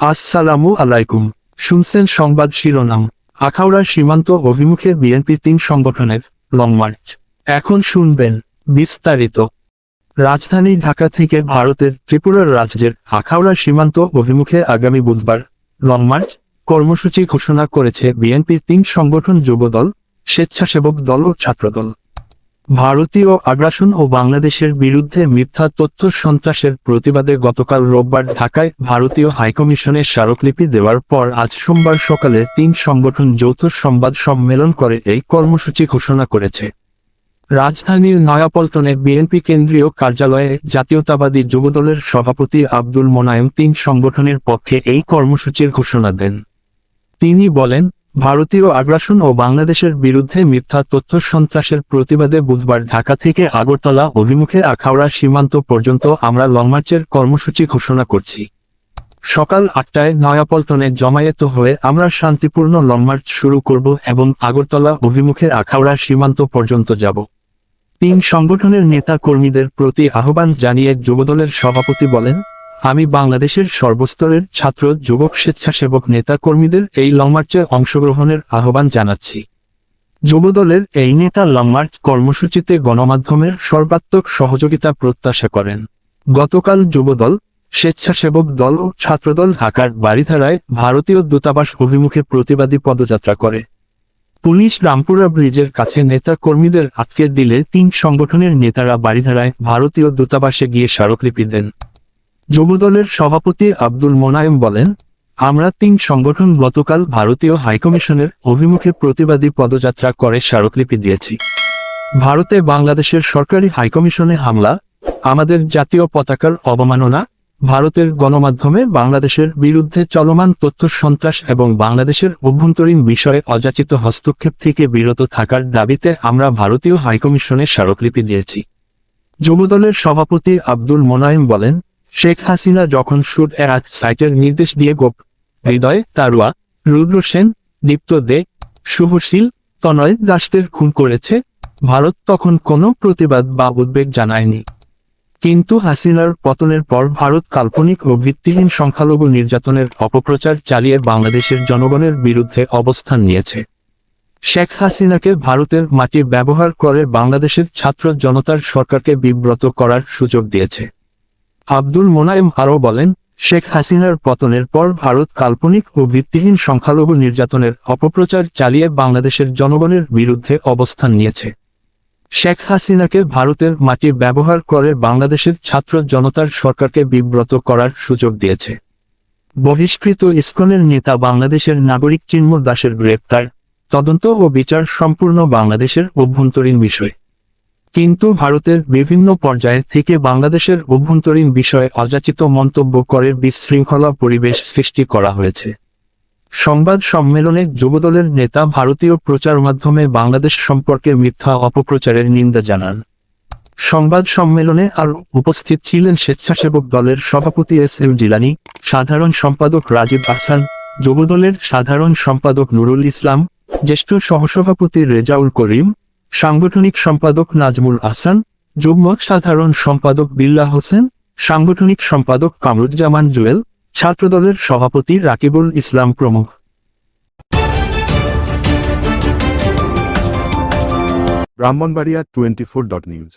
আসসালামু আলাইকুম। শুনছেন সংবাদ শিরোনাম। আখাউড়া সীমান্ত অভিমুখে বিএনপি তিন সংগঠনের লং মার্চ। এখন শুনবেন বিস্তারিত। রাজধানী ঢাকা থেকে ভারতের ত্রিপুরার রাজ্যের আখাউড়া সীমান্ত অভিমুখে আগামী বুধবার লং মার্চ কর্মসূচি ঘোষণা করেছে বিএনপি তিন সংগঠন যুবদল, স্বেচ্ছাসেবক দল ও ছাত্রদল। ভারতীয় আগ্রাসন ও বাংলাদেশের বিরুদ্ধে মিথ্যা তথ্য সন্ত্রাসের প্রতিবাদে গতকাল রোববার ঢাকায় ভারতীয় হাইকমিশনের স্মারকলিপি দেওয়ার পর আজ সোমবার সকালে তিন সংগঠন যৌথ সংবাদ সম্মেলন করে এই কর্মসূচি ঘোষণা করেছে। রাজধানীর নয়াপল্টনে বিএনপি কেন্দ্রীয় কার্যালয়ে জাতীয়তাবাদী যুবদলের সভাপতি আব্দুল মোনায়েম তিন সংগঠনের পক্ষে এই কর্মসূচির ঘোষণা দেন। তিনি বলেন ভারতীয় আগ্রাসন ও বাংলাদেশের বিরুদ্ধে মিথ্যা তথ্য সন্ত্রাসের প্রতিবাদে বুধবার ঢাকা থেকে আগরতলা অভিমুখে আখাউড়া সীমান্ত পর্যন্ত আমরা লংমার্চের কর্মসূচি ঘোষণা করছি। সকাল আটটায় নয়াপল্টনে জমায়েত হয়ে আমরা শান্তিপূর্ণ লংমার্চ শুরু করব এবং আগরতলা অভিমুখে আখাউড়া সীমান্ত পর্যন্ত যাব। তিন সংগঠনের নেতা কর্মীদের প্রতি আহ্বান জানিয়ে যুবদলের সভাপতি বলেন আমি বাংলাদেশের সর্বস্তরের ছাত্র, যুবক, স্বেচ্ছাসেবক নেতা কর্মীদের এই লংমার্চে অংশগ্রহণের আহ্বান জানাচ্ছি। যুবদলের এই নেতা লংমার্চ কর্মসূচিতে গণমাধ্যমের সর্বাত্মক সহযোগিতা প্রত্যাশা করেন। গতকাল যুবদল, স্বেচ্ছাসেবক দল ও ছাত্রদল ঢাকার বাড়িধারায় ভারতীয় দূতাবাস অভিমুখে প্রতিবাদী পদযাত্রা করে। পুলিশ রামপুরা ব্রিজের কাছে নেতা কর্মীদের আটকে দিলে তিন সংগঠনের নেতারা বাড়িধারায় ভারতীয় দূতাবাসে গিয়ে স্মারকলিপি দেন। যুবদলের সভাপতি আব্দুল মোনায়েম বলেন, আমরা তিন সংগঠন গতকাল ভারতীয় হাইকমিশনের অভিমুখে প্রতিবাদী পদযাত্রা করে স্মারকলিপি দিয়েছি। ভারতে বাংলাদেশের সরকারি হাইকমিশনে হামলা, আমাদের জাতীয় পতাকার অবমাননা, ভারতের গণমাধ্যমে বাংলাদেশের বিরুদ্ধে চলমান তথ্য সন্ত্রাস এবং বাংলাদেশের অভ্যন্তরীণ বিষয়ে অযাচিত হস্তক্ষেপ থেকে বিরত থাকার দাবিতে আমরা ভারতীয় হাইকমিশনে স্মারকলিপি দিয়েছি। যুবদলের সভাপতি আব্দুল মোনায়েম বলেন শেখ হাসিনা যখন শুট এরাজ সাইটের নির্দেশ দিয়ে গোপ, হৃদয় তারুয়া, রুদ্র সেন, দীপ্ত দে, শুভশীল, তনয় দাসদের খুন করেছে, ভারত তখন কোনো প্রতিবাদ বা উদ্বেগ জানায়নি। কিন্তু হাসিনার পতনের পর ভারত কাল্পনিক ও ভিত্তিহীন সংখ্যালঘু নির্যাতনের অপপ্রচার চালিয়ে বাংলাদেশের জনগণের বিরুদ্ধে অবস্থান নিয়েছে। শেখ হাসিনাকে ভারতের মাটি ব্যবহার করে বাংলাদেশের ছাত্র জনতার সরকারকে বিব্রত করার সুযোগ দিয়েছে। আব্দুল মোনায়েম আরও বলেন, শেখ হাসিনার পতনের পর ভারত কাল্পনিক ও ভিত্তিহীন সংখ্যালঘু নির্যাতনের অপপ্রচার চালিয়ে বাংলাদেশের জনগণের বিরুদ্ধে অবস্থান নিয়েছে। শেখ হাসিনাকে ভারতের মাটি ব্যবহার করে বাংলাদেশের ছাত্র জনতার সরকারকে বিব্রত করার সুযোগ দিয়েছে। বহিষ্কৃত ইসকনের নেতা বাংলাদেশের নাগরিক চিন্ময় দাসের গ্রেপ্তার, তদন্ত ও বিচার সম্পূর্ণ বাংলাদেশের অভ্যন্তরীণ বিষয়। কিন্তু ভারতের বিভিন্ন পর্যায়ে থেকে বাংলাদেশের অভ্যন্তরীণ বিষয়ে অযাচিত মন্তব্য করে বিশৃঙ্খলা পরিবেশ সৃষ্টি করা হয়েছে। সংবাদ সম্মেলনে যুবদলের নেতা ভারতীয় প্রচার মাধ্যমে বাংলাদেশ সম্পর্কে মিথ্যা অপপ্রচারের নিন্দা জানান। সংবাদ সম্মেলনে আর উপস্থিত ছিলেন স্বেচ্ছাসেবক দলের সভাপতি এস এম জিলানি, সাধারণ সম্পাদক রাজীব আহসান, যুবদলের সাধারণ সম্পাদক নুরুল ইসলাম, জ্যেষ্ঠ সহসভাপতি রেজাউল করিম সাংগঠনিক সম্পাদক নাজমুল আহসান, যুগ্ম সাধারণ সম্পাদক বিল্লা হোসেন, সাংগঠনিক সম্পাদক কামরুজ্জামান জুয়েল, ছাত্রদলের সভাপতি রাকিবুল ইসলাম প্রমুখ। Brahmanbaria twenty four dot news.